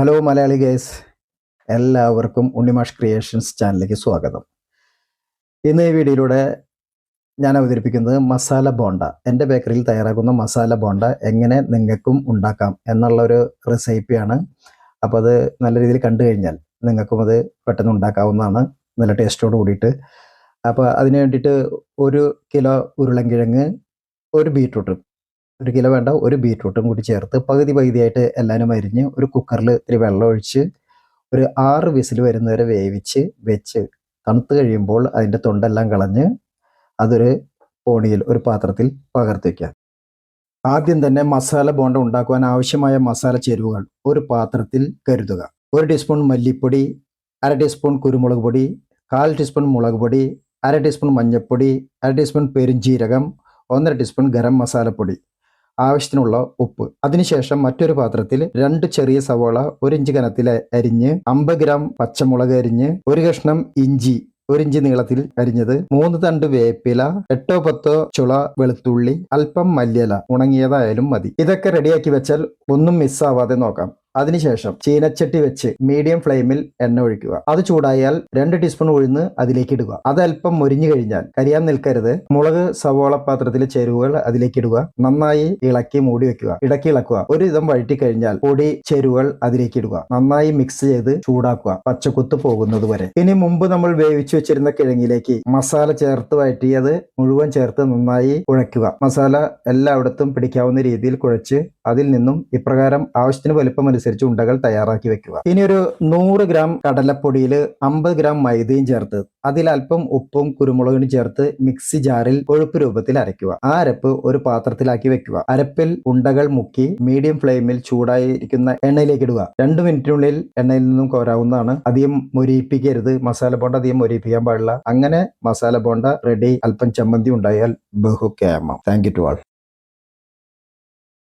Hello Malayali guys എല്ലാവർക്കും Unnimash creations ചാനലിലേക്ക് സ്വാഗതം. ഇന്ന് ഈ വീഡിയോയിലൂടെ ഞാൻ അവതരിപ്പിക്കുന്നത് മസാല ബോണ്ട. എന്റെ ബേക്കറിയിൽ തയ്യാറാക്കുന്ന മസാല ബോണ്ട എങ്ങനെ നിങ്ങൾക്കും ഉണ്ടാക്കാം എന്നുള്ള ഒരു റെസിപ്പിയാണ് അപ്പോൾ അത് നല്ല രീതിയിൽ കണ്ടു കഴിഞ്ഞാൽ നിങ്ങൾക്കും അത് പെട്ടെന്ന് ഉണ്ടാക്കാവുന്നതാണ്. നല്ല ടേസ്റ്റോട് കൂടിയിട്ട്. അപ്പോൾ അതിന് വേണ്ടിയിട്ട് ഒരു കിലോ ഉരുളൻകിഴങ്ങ് ഒരു ബീട്രൂട്ടും ഒരു കിലോ വേണ്ട ഒരു ബീറ്റ്റൂട്ടും കൂടി ചേർത്ത് പകുതി പകുതിയായിട്ട് എല്ലാവരും അരിഞ്ഞ് ഒരു കുക്കറിൽ ഇത്തിരി വെള്ളം ഒഴിച്ച് ഒരു ആറ് വിസിൽ വരുന്നവരെ വേവിച്ച് വെച്ച് തണുത്ത് കഴിയുമ്പോൾ അതിന്റെ തൊണ്ടെല്ലാം കളഞ്ഞ് അതൊരു പോണിയിൽ ഒരു പാത്രത്തിൽ പകർത്തി വയ്ക്കാം ആദ്യം തന്നെ മസാല ബോണ്ട ഉണ്ടാക്കുവാൻ ആവശ്യമായ മസാല ചേരുവകൾ ഒരു പാത്രത്തിൽ കരുതുക. ഒരു ടീസ്പൂൺ മല്ലിപ്പൊടി അര ടീസ്പൂൺ കുരുമുളക് പൊടി കാൽ ടീസ്പൂൺ മുളക് പൊടി അര ടീസ്പൂൺ മഞ്ഞൾപ്പൊടി അര ടീസ്പൂൺ പെരുംജീരകം ഒന്നര ടീസ്പൂൺ ഗരം മസാലപ്പൊടി. ആവശ്യത്തിനുള്ള ഉപ്പ്. അതിനുശേഷം മറ്റൊരു പാത്രത്തിൽ രണ്ട് ചെറിയ സവോള ഒരു ഇഞ്ച് കനത്തിൽ അരിഞ്ഞ് അമ്പത് ഗ്രാം പച്ചമുളക് അരിഞ്ഞ് ഒരു കഷ്ണം ഇഞ്ചി ഒരു ഇഞ്ച് നീളത്തിൽ അരിഞ്ഞത് മൂന്ന് തണ്ട് വേപ്പില എട്ടോ പത്തോ ചുള വെളുത്തുള്ളി അല്പം മല്ലിയില. ഉണങ്ങിയതായാലും മതി. ഇതൊക്കെ റെഡിയാക്കി വെച്ചാൽ ഒന്നും മിസ്സാവാതെ നോക്കാം. അതിനുശേഷം ചീനച്ചട്ടി വെച്ച് മീഡിയം ഫ്ലെയിമിൽ എണ്ണ ഒഴിക്കുക. അത് ചൂടായാൽ രണ്ട് ടീസ്പൂൺ ഉഴുന്ന് അതിലേക്ക് ഇടുക. അത് അല്പം മുരിഞ്ഞു കഴിഞ്ഞാൽ കരിയാൻ നിൽക്കരുത്. മുളക് സവോള പാത്രത്തിലെ ചേരുവകൾ അതിലേക്ക് ഇടുക. നന്നായി ഇളക്കി മൂടി വെക്കുക. ഇടക്കി ഇളക്കുക. ഒരു വിധം വഴറ്റി കഴിഞ്ഞാൽ പൊടി ചേരുവകൾ അതിലേക്ക് ഇടുക. നന്നായി മിക്സ് ചെയ്ത് ചൂടാക്കുക. പച്ചക്കുത്ത് പോകുന്നത് വരെ. ഇനി മുമ്പ് നമ്മൾ വേവിച്ചു വെച്ചിരുന്ന കിഴങ്ങിലേക്ക് മസാല ചേർത്ത് വഴറ്റിയത് മുഴുവൻ ചേർത്ത് നന്നായി കുഴയ്ക്കുക. മസാല എല്ലായിടത്തും പിടിക്കാവുന്ന രീതിയിൽ കുഴച്ച് അതിൽ നിന്നും ഇപ്രകാരം ആവശ്യത്തിന് വലുപ്പമനുസരിച്ച് ഉണ്ടകൾ തയ്യാറാക്കി വെക്കുക. ഇനി ഒരു നൂറ് ഗ്രാം കടലപ്പൊടിയിൽ അമ്പത് ഗ്രാം മൈദയും ചേർത്ത് അതിൽ അല്പം ഉപ്പും കുരുമുളകും ചേർത്ത് മിക്സി ജാറിൽ കൊഴുപ്പ് രൂപത്തിൽ അരയ്ക്കുക. ആ അരപ്പ് ഒരു പാത്രത്തിലാക്കി വെക്കുക. അരപ്പിൽ ഉണ്ടകൾ മുക്കി മീഡിയം ഫ്ലെയിമിൽ ചൂടായിരിക്കുന്ന എണ്ണയിലേക്ക് ഇടുക. രണ്ട് മിനിറ്റിനുള്ളിൽ എണ്ണയിൽ നിന്നും കോരാവുന്നതാണ്. അധികം മൊരിയിപ്പിക്കരുത്. മസാല ബോണ്ട അധികം മൊരിയിപ്പിക്കാൻ പാടില്ല. അങ്ങനെ മസാല ബോണ്ട റെഡി. അല്പം ചമ്മന്തി ഉണ്ടായാൽ ബഹു കേമം താങ്ക് യു ടു ആൾ.